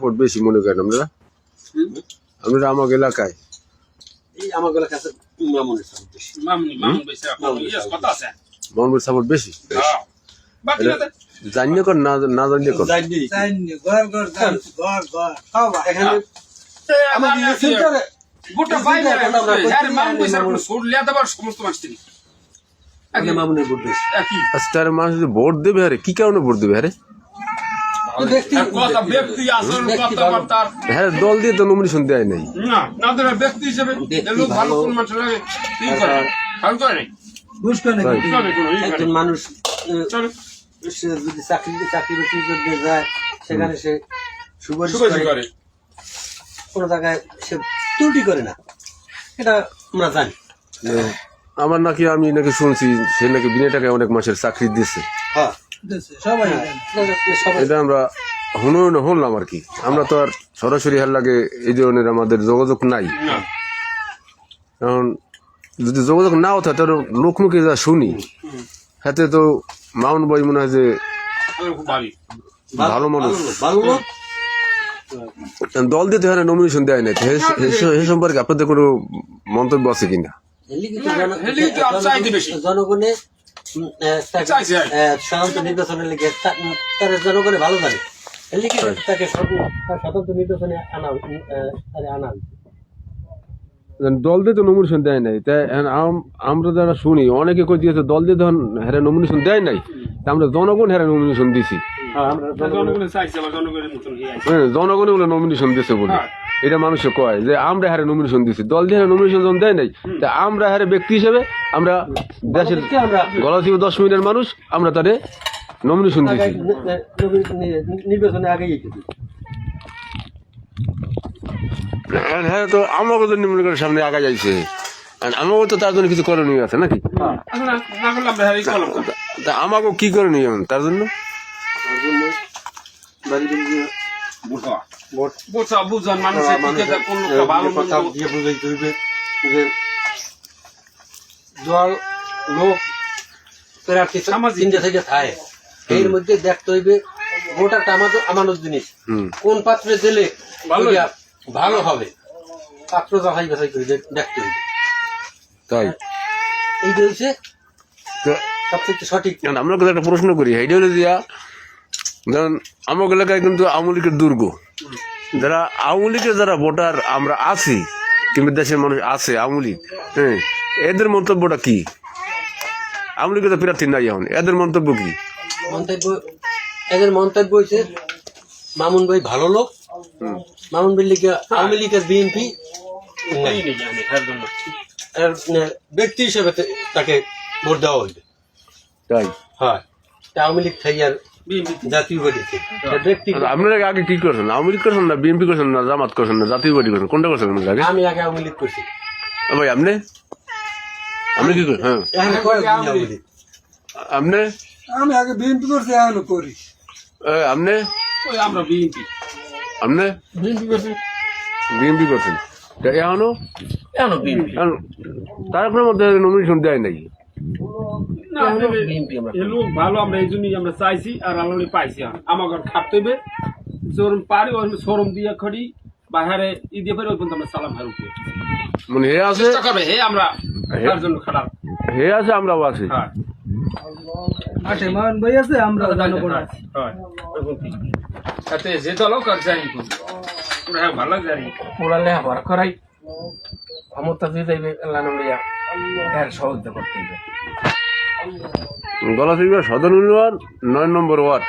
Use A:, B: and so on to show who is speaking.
A: Vote বেশি মনে করেন আপনারা? আপনারা আমার এলাকায়?
B: মামনি
A: সাপোর্ট বেশি
B: হ্যাঁ।
A: জানিয়ে কর না না জানিয়ে কর।
C: জানি
D: সাইন্নি ঘর ঘর ঘর ঘর ঘর। খাওয়া
C: এখানে আমাদের
B: আমাদের
C: সেন্টারে
B: গোটা বাইরে হ্যাঁ মানুষ তিনি।
C: আগে মামুনের ভোট
A: আচ্ছা দেবে আরে কি কারণে ভোট দেবে আর?
B: কথা ব্যক্তি আসল কথাবার্তা
A: হ্যাঁ দল দিয়ে তো নমিনেশন দেয় নাই।
B: না না ব্যক্তি হিসেবে লোক ভালো।
C: ভালো।
B: কোন মানুষ লাগে কি করে ভালো। করে নাই।
C: একজন যদি চাকরি চাকরি বাকরি করতে যায় সেখানে সে সুপারিশ করে। কোনো জায়গায় সে ত্রুটি করে না। এটা আমরা জানি।
A: আমার নাকি আমি নাকি শুনছি সে নাকি বিনা টাকায় অনেক মাসের চাকরি দিচ্ছে
C: হ্যাঁ।
D: জানে।
C: সবাই
A: এটা আমরা শুনো না শুনলাম আর কি। আমরা তো আর সরাসরি হার লাগে এই ধরনের আমাদের যোগাযোগ নাই।
B: না।
A: কারণ যদি যোগাযোগ নাও থাকে তাহলে লোকমুখে যা শুনি হাতে তো মাউন ভাই মনে হয় যে ভালো মানুষ। দল দিতে হয় নমিনেশন দেয় হে- সে সম্পর্কে আপনাদের কোনো মন্তব্য আছে কিনা?
C: এলিগিত সাধারণত নির্বাচনের উম, তারা জনগণে ভালো জানে। তাকে স্বতন্ত্র নির্বাচনে আনা আনা
A: দল দিয়ে তো নমিনেশন দেয় নাই। তাই আম- আমরা যারা শুনি অনেকে কই দিয়েছে দল দিয়ে তখন হ্যাঁ নমিনেশন দেয় নাই। তা আমরা জনগণ হ্যাঁ নমিনেশন দিছি।
B: হয়ে
A: হ্যাঁ জনগণে বলে নমিনেশন দিয়েছে বলে।
B: হ্যাঁ।
A: এটা মানুষে কয় যে আমরা হারে নমিনেশন দিছি। দল দিয়ে নমিনেশন যখন দেয় নাই তা আমরা হারে ব্যক্তি হিসেবে আমরা দেশের গলাচিপ দশ মিনিটের মানুষ আমরা তাদের নমিনেশন
C: নির্বাচনে আগেই
A: হ্যাঁ তো আমাকে তো নিম্ন করে সামনে আগা যাইছে। আর আমাকেও তো তার জন্য কিছু করণীয় আছে নাকি?
B: হ্যাঁ
A: তা আমাকেও কি করণীয় তার জন্য?
B: বুঝা। বুঝান মানুষের দিকে যা কোন লোকটা ভালো
C: কথা দিয়ে বুঝাইতে হইবে যে জল লোক প্রার্থী
B: সামাজিক।
C: তিনটে থেকে থাকে? এর মধ্যে দেখতে হইবে ভোটারটা আমাদের আমানত জিনিস।
A: হুম।
C: কোন পাত্রে দিলে
B: ভালো
C: হবে? পাত্র যাচাই বাছাই করে দেখতে হইবে।
A: তাই?
C: এইটা হচ্ছে সঠিক।
A: আমরা একটা প্রশ্ন করি এইটা হলো দিয়া ধরেন আমার এলাকায় কিন্তু আওয়ামী লীগের দুর্গ। যারা আওয়ামী লীগের যারা ভোটার আমরা আছি কিংবা দেশের মানুষ আছে আওয়ামী লীগ হ্যাঁ এদের মন্তব্যটা কি? লীগের তো প্রার্থী নাই এখন। এদের মন্তব্য কি?
C: মন্তব্য এদের মন্তব্য হয়েছে মামুন ভাই ভালো লোক। মামুন ভাই লিগে আওয়ামী বিএনপি
B: জানি এর জন্য
C: ব্যক্তি হিসেবে তাকে ভোট দেওয়া হইবে।
A: তাই?
C: হয়। তা আওয়ামী লীগ খাই আর
B: বিএনপি
C: জাতীয়
A: আর আপনারা আগে কি করছেন? আওয়ামী লীগ করছেন না বিএনপি করছেন না জামাত করছেন না জাতীয় পার্টি করছেন? কোনটা করছেন
C: আমি আগে আওয়ামী লীগ করছি।
A: ভাই আপনি? আপনি কি হ্যাঁ।
C: কয় আওয়ামী লীগ।
A: আপনি?
D: আমি আগে বিএনপি করছি এখনও করি।
A: এ, আপনি?
B: ওই আমরা বিএনপি।
A: আপনি?
B: বিএনপি করছি।
A: বিএনপি করছেন। তা
B: এখনও? বিএনপি।
A: এখন? তার কোনো মধ্যে নমিনেশন দেয় নাই
B: না এই লোক ভালো আমরা এই জন্যই আমরা চাইছি আর পাইছি। আমার ঘর খাটতে হবে। জোরম পারি ওই শোরুম দিয়ে খড়ি বাইরে ই দিয়ে ফেরে ওই পর্যন্ত আমরা সালাম হার
A: মানে হে আছে?
B: হে আমরা তার জন্য খারাপ।
A: হে আছে আমরাও আছি।
B: হ্যাঁ।
D: মান ভাই আছে আছি।
B: যে যাই হ্যাঁ ভালো জানি। ওরা লেখাপড়া করাই। ক্ষমতা দিয়ে যাইবে লানুলিয়া এর সহযোগিতা করতে হবে।
A: গলা সদর ইউনিয়ন নয় নম্বর ওয়ার্ড।